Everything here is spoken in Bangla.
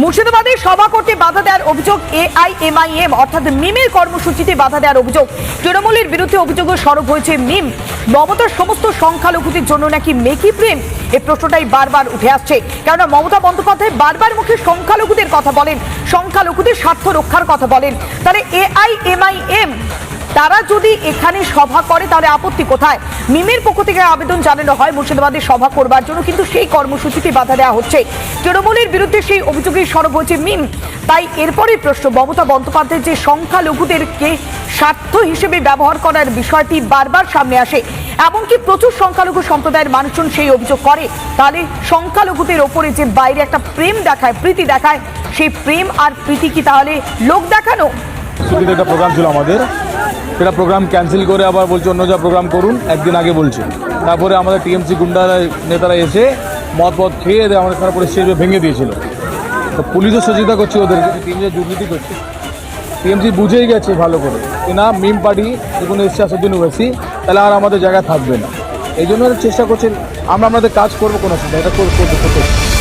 মুর্শিদাবাদে সভা করতে বাধা দেওয়ার অভিযোগ এআইএমআইএম, অর্থাৎ মিমের কর্মসূচিতে বাধা দেওয়ার অভিযোগ। তৃণমূলের বিরুদ্ধে অভিযোগে সরব হয়েছে মিম। মমতার সমস্ত সংখ্যালঘুদের জন্য নাকি মেকি প্রেম? এ প্রশ্নটাই বারবার উঠে আসছে। কেননা মমতা বন্দ্যোপাধ্যায় বারবার মুখে সংখ্যালঘুদের কথা বলেন। সংখ্যালঘুদের স্বার্থ রক্ষার কথা বলেন। তাহলে এআইএমআইএম তারা যদি এখানে সভা করে, তাহলে আপত্তি কোথায়? মিমের পক্ষ থেকে আবেদন জানানো হয়, মুর্শিদাবাদে সভা করবার জন্য, কিন্তু সেই কর্মসূচিতে বাধা দেওয়া হচ্ছে। তৃণমূলের বিরুদ্ধে সেই অভিযোগেই সরব হয়েছে মিম। তাই এরপরেই প্রশ্ন, মমতা বন্দ্যোপাধ্যায়ের যে সংখ্যালঘুদেরকে স্বার্থ হিসেবে ব্যবহার করার বিষয়টি বারবার সামনে আসে, এমনকি প্রচুর সংখ্যালঘু সম্প্রদায়ের মানুষজন সেই অভিযোগ করে, তাহলে সংখ্যালঘুদের ওপরে যে বাইরে একটা প্রেম দেখায়, প্রীতি দেখায়, সেই প্রেম আর প্রীতি কি তাহলে লোক দেখানো? প্রোগ্রাম ছিল আমাদের। সেটা প্রোগ্রাম ক্যান্সেল করে আবার বলছে অন্য যা প্রোগ্রাম করুন, একদিন আগে বলছে। তারপরে আমাদের টিএমসি গুন্ডারা, নেতারা এসে মদ পদ খেয়ে এদের আমাদের তারপরে স্টেজ ভেঙে দিয়েছিল। তো পুলিশও সহযোগিতা করছে ওদের টিএমসি দুর্নীতি করছে। টিএমসি বুঝেই গেছে ভালো করে যে না, মিম পার্টি যখন এসছে আসাদুদ্দিন ওয়েসি, তাহলে আর আমাদের জায়গায় থাকবে না। এই জন্য চেষ্টা করছেন আমরা আমাদের কাজ করব কোনো অসুবিধা এটা করতে করতে